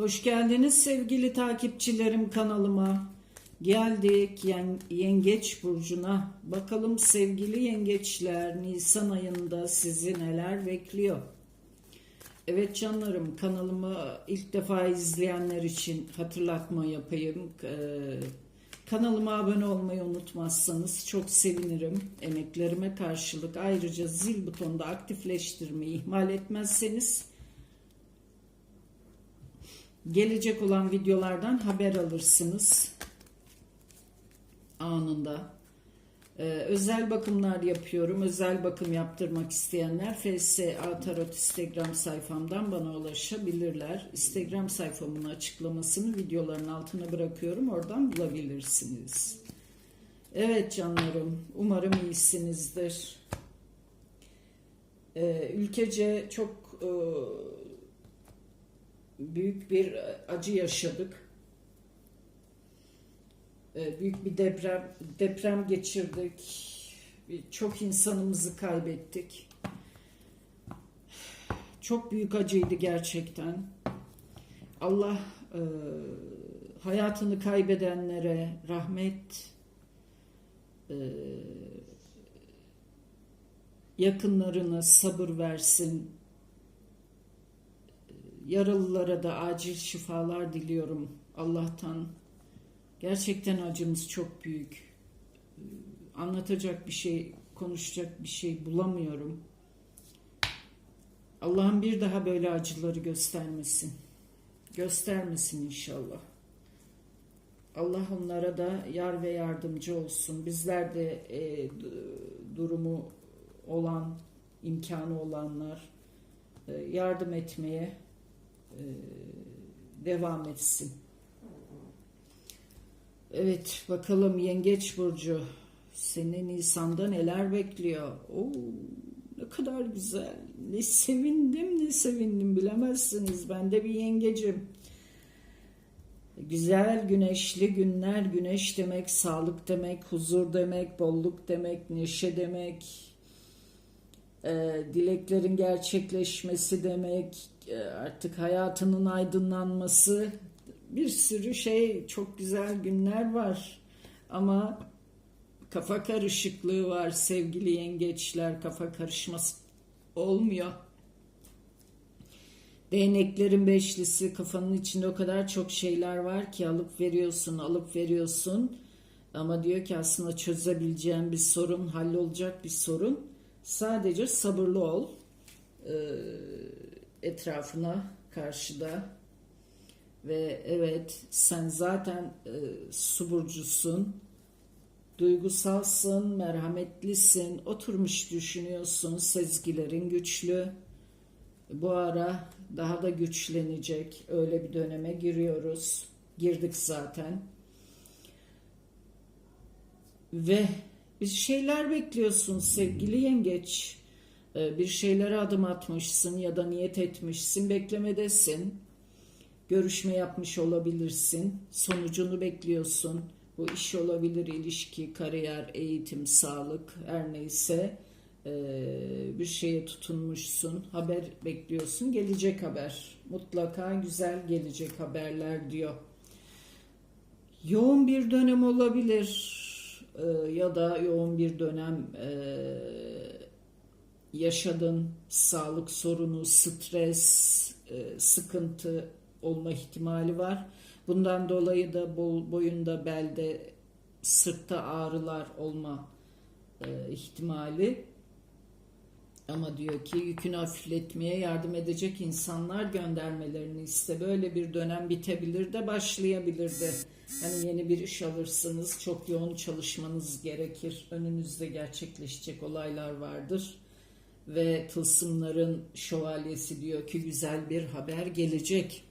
Hoş geldiniz sevgili takipçilerim kanalıma. Geldik yen- Yengeç Burcu'na. Bakalım sevgili yengeçler Nisan ayında sizi neler bekliyor? Evet canlarım kanalımı ilk defa izleyenler için hatırlatma yapayım. Kanalıma abone olmayı unutmazsanız çok sevinirim. Emeklerime karşılık ayrıca zil butonunda aktifleştirmeyi ihmal etmezseniz gelecek olan videolardan haber alırsınız anında. Ee, özel bakımlar yapıyorum. Özel bakım yaptırmak isteyenler FSA Tarot Instagram sayfamdan bana ulaşabilirler. Instagram sayfamın açıklamasını videoların altına bırakıyorum. Oradan bulabilirsiniz. Evet canlarım. Umarım iyisinizdir. Ee, ülkece çok e, büyük bir acı yaşadık. Ee, Büyük bir deprem deprem geçirdik. Çok insanımızı kaybettik. Çok büyük acıydı gerçekten. Allah e, hayatını kaybedenlere rahmet e, yakınlarına sabır versin. Yaralılara da acil şifalar diliyorum Allah'tan. Gerçekten acımız çok büyük. Ee, Anlatacak bir şey, konuşacak bir şey bulamıyorum. Allah'ım bir daha böyle acıları göstermesin. Göstermesin inşallah. Allah onlara da yar ve yardımcı olsun. Bizler de e, durumu olan, imkanı olanlar e, yardım etmeye e, devam etsin. Evet bakalım Yengeç Burcu seni Nisan'da neler bekliyor? Oo, ne kadar güzel. Ne sevindim ne sevindim bilemezsiniz. Ben de bir yengecim. Güzel güneşli günler. Güneş demek sağlık demek, huzur demek, bolluk demek, neşe demek. E, dileklerin gerçekleşmesi demek, e, artık hayatının aydınlanması. Bir sürü şey çok güzel günler var. Ama kafa karışıklığı var sevgili yengeçler kafa karışması olmuyor. Değneklerin beşlisi kafanın içinde o kadar çok şeyler var ki alıp veriyorsun alıp veriyorsun. Ama diyor ki aslında çözebileceğin bir sorun hallolacak bir sorun sadece sabırlı ol Ee, etrafına karşıda ve evet sen zaten e, su burcusun. Duygusalsın, merhametlisin, oturmuş düşünüyorsun, sezgilerin güçlü. Bu ara daha da güçlenecek. Öyle bir döneme giriyoruz. Girdik zaten. Ve bir şeyler bekliyorsun sevgili yengeç. Ee, Bir şeylere adım atmışsın ya da niyet etmişsin, beklemedesin görüşme yapmış olabilirsin. Sonucunu bekliyorsun. Bu iş olabilir, ilişki, kariyer, eğitim, sağlık her neyse Ee, bir şeye tutunmuşsun. Haber bekliyorsun. Gelecek haber. Mutlaka güzel gelecek haberler diyor. Yoğun bir dönem olabilir Ee, ya da yoğun bir dönem ee, yaşadın sağlık sorunu, stres, e, sıkıntı olma ihtimali var. Bundan dolayı da bol, boyunda, belde, sırtta ağrılar olma e, ihtimali. Ama diyor ki yükünü hafifletmeye yardım edecek insanlar göndermelerini iste. Böyle bir dönem bitebilir de başlayabilir de. Hani yeni bir iş alırsınız, çok yoğun çalışmanız gerekir. Önünüzde gerçekleşecek olaylar vardır ve tılsımların şövalyesi diyor ki güzel bir haber gelecek.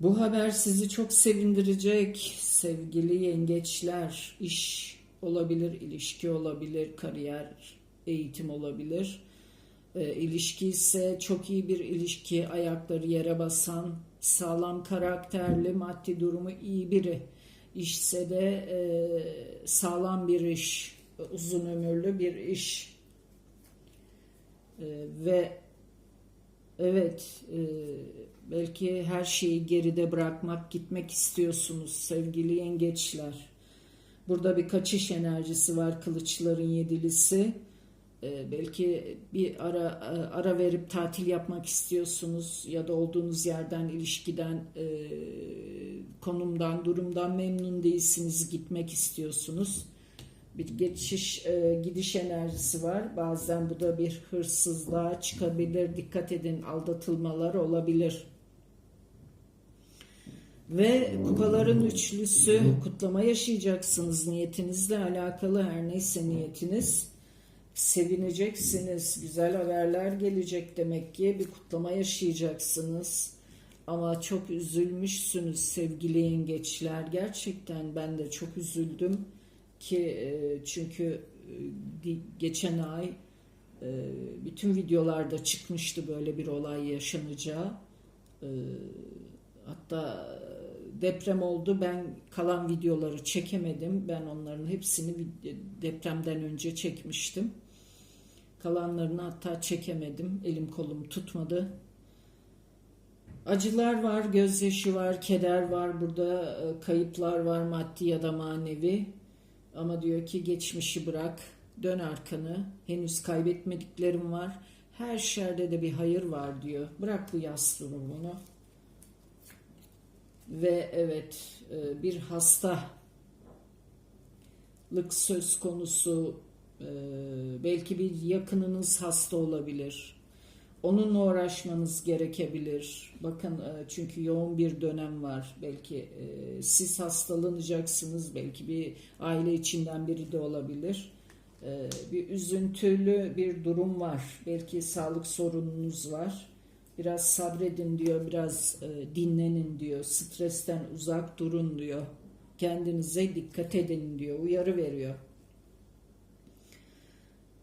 Bu haber sizi çok sevindirecek sevgili yengeçler. İş olabilir, ilişki olabilir, kariyer, eğitim olabilir. E, ilişki ise çok iyi bir ilişki, ayakları yere basan, sağlam karakterli, maddi durumu iyi biri. İşse de e, sağlam bir iş, uzun ömürlü bir iş. E, ve Evet, e, belki her şeyi geride bırakmak, gitmek istiyorsunuz sevgili yengeçler. Burada bir kaçış enerjisi var kılıçların yedilisi. E, belki bir ara e, ara verip tatil yapmak istiyorsunuz ya da olduğunuz yerden, ilişkiden, e, konumdan, durumdan memnun değilsiniz, gitmek istiyorsunuz. Bir geçiş, e, gidiş enerjisi var. Bazen bu da bir hırsızlığa çıkabilir. Dikkat edin, aldatılmalar olabilir. Ve kupaların üçlüsü kutlama yaşayacaksınız niyetinizle alakalı her neyse niyetiniz. Sevineceksiniz, güzel haberler gelecek demek ki bir kutlama yaşayacaksınız. Ama çok üzülmüşsünüz sevgili yengeçler. Gerçekten ben de çok üzüldüm ki e, çünkü e, geçen ay e, bütün videolarda çıkmıştı böyle bir olay yaşanacağı. Hatta deprem oldu. Ben kalan videoları çekemedim. Ben onların hepsini depremden önce çekmiştim. Kalanlarını hatta çekemedim. Elim kolum tutmadı. Acılar var, gözyaşı var, keder var, burada kayıplar var maddi ya da manevi. Ama diyor ki geçmişi bırak, dön arkanı. Henüz kaybetmediklerim var. Her şerde de bir hayır var diyor. Bırak bu yas durumunu. Ve evet e, bir hastalık söz konusu. E, belki bir yakınınız hasta olabilir. Onunla uğraşmanız gerekebilir. Bakın e, çünkü yoğun bir dönem var. Belki siz hastalanacaksınız. Belki bir aile içinden biri de olabilir. Bir üzüntülü bir durum var. Belki sağlık sorununuz var Biraz sabredin diyor, biraz e, dinlenin diyor, stresten uzak durun diyor. Kendinize dikkat edin diyor, uyarı veriyor.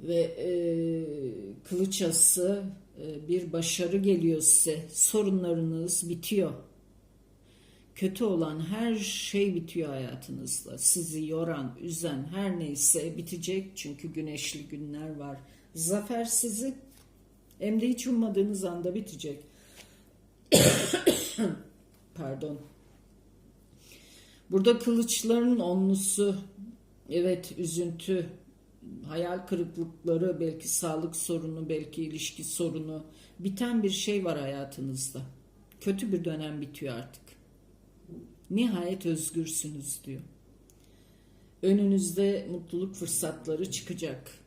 Ve e, kılıç ası e, bir başarı geliyor size. Sorunlarınız bitiyor. Kötü olan her şey bitiyor hayatınızda. Sizi yoran, üzen her neyse bitecek. Çünkü güneşli günler var. Zafer sizi hem de hiç ummadığınız anda bitecek. Pardon. Burada kılıçların onlusu, evet üzüntü, hayal kırıklıkları, belki sağlık sorunu, belki ilişki sorunu, biten bir şey var hayatınızda. Kötü bir dönem bitiyor artık. Nihayet özgürsünüz diyor. Önünüzde mutluluk fırsatları çıkacak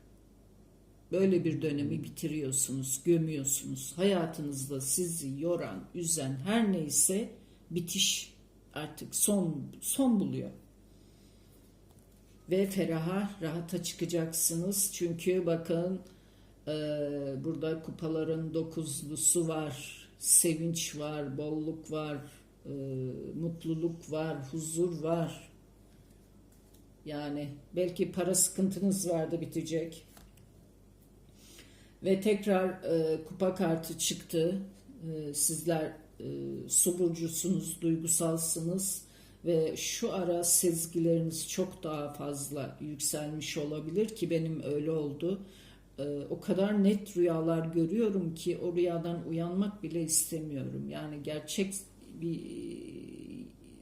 Böyle bir dönemi bitiriyorsunuz, gömüyorsunuz. Hayatınızda sizi yoran, üzen her neyse bitiş artık son son buluyor. Ve feraha, rahata çıkacaksınız. Çünkü bakın e, burada kupaların dokuzlusu var, sevinç var, bolluk var, e, mutluluk var, huzur var. Yani belki para sıkıntınız vardı bitecek ve tekrar e, kupa kartı çıktı. E, sizler e, su burcusunuz, duygusalsınız ve şu ara sezgileriniz çok daha fazla yükselmiş olabilir ki benim öyle oldu. E, o kadar net rüyalar görüyorum ki o rüyadan uyanmak bile istemiyorum. Yani gerçek bir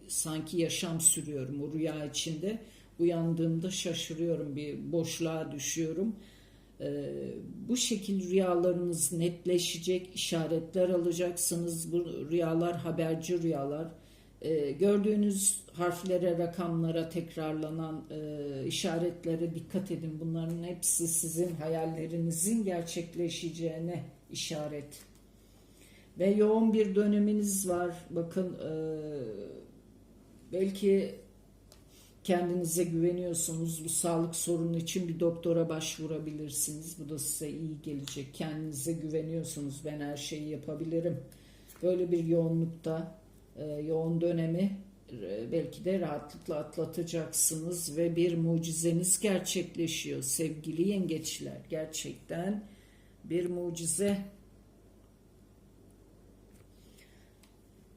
sanki yaşam sürüyorum o rüya içinde. Uyandığımda şaşırıyorum, bir boşluğa düşüyorum ee, bu şekil rüyalarınız netleşecek, işaretler alacaksınız. Bu rüyalar haberci rüyalar. Ee, gördüğünüz harflere, rakamlara tekrarlanan e, işaretlere dikkat edin. Bunların hepsi sizin hayallerinizin gerçekleşeceğine işaret. Ve yoğun bir döneminiz var. Bakın e, belki kendinize güveniyorsunuz. Bu sağlık sorunu için bir doktora başvurabilirsiniz. Bu da size iyi gelecek. Kendinize güveniyorsunuz. Ben her şeyi yapabilirim. Böyle bir yoğunlukta, e, yoğun dönemi e, belki de rahatlıkla atlatacaksınız ve bir mucizeniz gerçekleşiyor sevgili yengeçler. Gerçekten bir mucize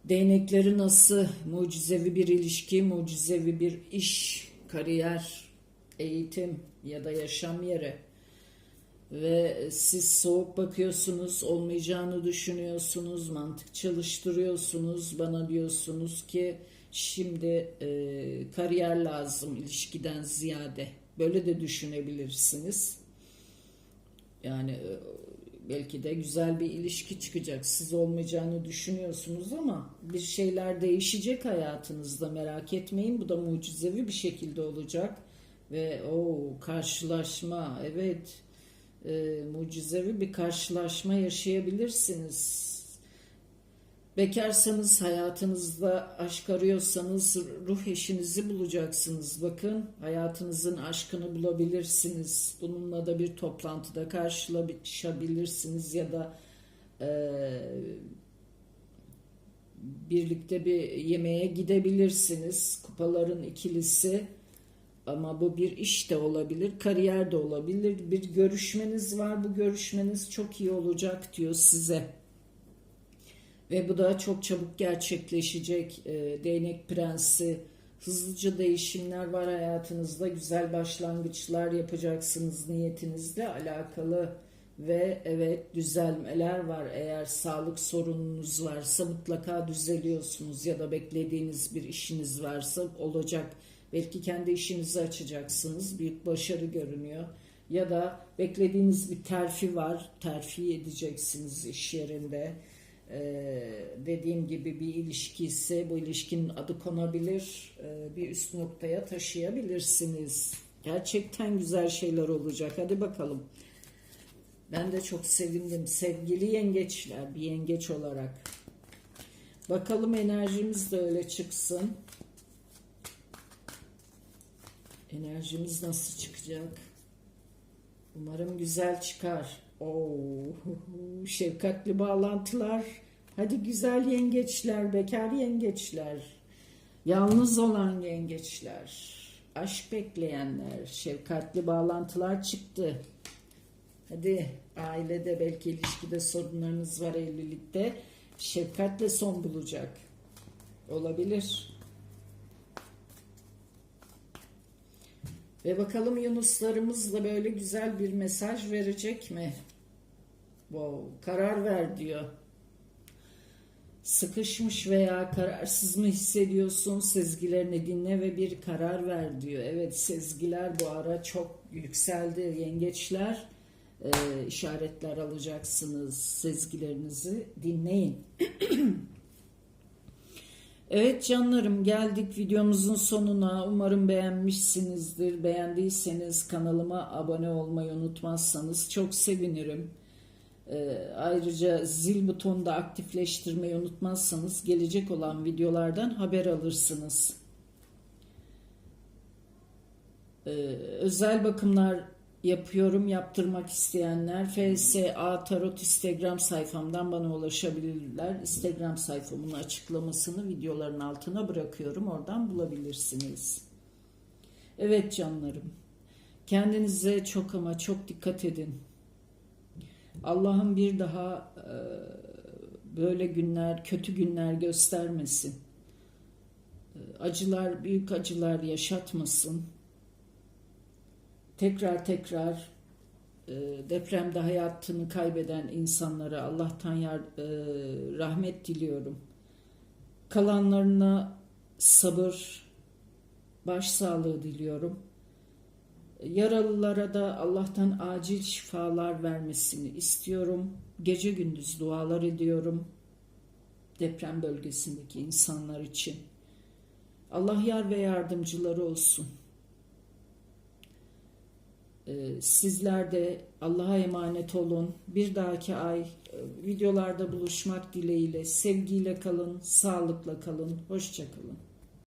Değnekleri nasıl mucizevi bir ilişki, mucizevi bir iş, kariyer, eğitim ya da yaşam yeri. Ve siz soğuk bakıyorsunuz, olmayacağını düşünüyorsunuz, mantık çalıştırıyorsunuz, bana diyorsunuz ki şimdi e, kariyer lazım ilişkiden ziyade. Böyle de düşünebilirsiniz. Yani e, belki de güzel bir ilişki çıkacak. Siz olmayacağını düşünüyorsunuz ama bir şeyler değişecek hayatınızda merak etmeyin. Bu da mucizevi bir şekilde olacak. Ve o karşılaşma evet e, mucizevi bir karşılaşma yaşayabilirsiniz. Bekarsanız hayatınızda aşk arıyorsanız ruh eşinizi bulacaksınız. Bakın hayatınızın aşkını bulabilirsiniz. Bununla da bir toplantıda karşılaşabilirsiniz ya da e, birlikte bir yemeğe gidebilirsiniz. Kupaların ikilisi ama bu bir iş de olabilir, kariyer de olabilir. Bir görüşmeniz var. Bu görüşmeniz çok iyi olacak diyor size. Ve bu da çok çabuk gerçekleşecek. E, değnek prensi, hızlıca değişimler var hayatınızda. Güzel başlangıçlar yapacaksınız niyetinizle alakalı. Ve evet düzelmeler var. Eğer sağlık sorununuz varsa mutlaka düzeliyorsunuz ya da beklediğiniz bir işiniz varsa olacak. Belki kendi işinizi açacaksınız. Büyük başarı görünüyor. Ya da beklediğiniz bir terfi var. Terfi edeceksiniz iş yerinde ee, dediğim gibi bir ilişki ise bu ilişkinin adı konabilir, ee, bir üst noktaya taşıyabilirsiniz. Gerçekten güzel şeyler olacak. Hadi bakalım. Ben de çok sevindim. Sevgili yengeçler, bir yengeç olarak. Bakalım enerjimiz de öyle çıksın. Enerjimiz nasıl çıkacak? Umarım güzel çıkar. Oo, şefkatli bağlantılar. Hadi güzel yengeçler, bekar yengeçler. Yalnız olan yengeçler. Aşk bekleyenler, şefkatli bağlantılar çıktı. Hadi ailede belki ilişkide sorunlarınız var evlilikte. Şefkatle son bulacak. Olabilir. Ve bakalım Yunuslarımız da böyle güzel bir mesaj verecek mi? Wow, karar ver diyor. Sıkışmış veya kararsız mı hissediyorsun? Sezgilerini dinle ve bir karar ver diyor. Evet sezgiler bu ara çok yükseldi. Yengeçler e, işaretler alacaksınız. Sezgilerinizi dinleyin. Evet canlarım geldik videomuzun sonuna. Umarım beğenmişsinizdir. Beğendiyseniz kanalıma abone olmayı unutmazsanız çok sevinirim. Ee, ayrıca zil butonunu da aktifleştirmeyi unutmazsanız gelecek olan videolardan haber alırsınız. Ee, özel bakımlar yapıyorum. Yaptırmak isteyenler FSA Tarot Instagram sayfamdan bana ulaşabilirler. Instagram sayfamın açıklamasını videoların altına bırakıyorum. Oradan bulabilirsiniz. Evet canlarım. Kendinize çok ama çok dikkat edin. Allah'ım bir daha e, böyle günler, kötü günler göstermesin. E, acılar, büyük acılar yaşatmasın tekrar tekrar e, depremde hayatını kaybeden insanlara Allah'tan yar, e, rahmet diliyorum. Kalanlarına sabır, başsağlığı diliyorum. Yaralılara da Allah'tan acil şifalar vermesini istiyorum. Gece gündüz dualar ediyorum. Deprem bölgesindeki insanlar için. Allah yar ve yardımcıları olsun. Ee, sizler de Allah'a emanet olun. Bir dahaki ay e, videolarda buluşmak dileğiyle sevgiyle kalın, sağlıkla kalın, hoşçakalın.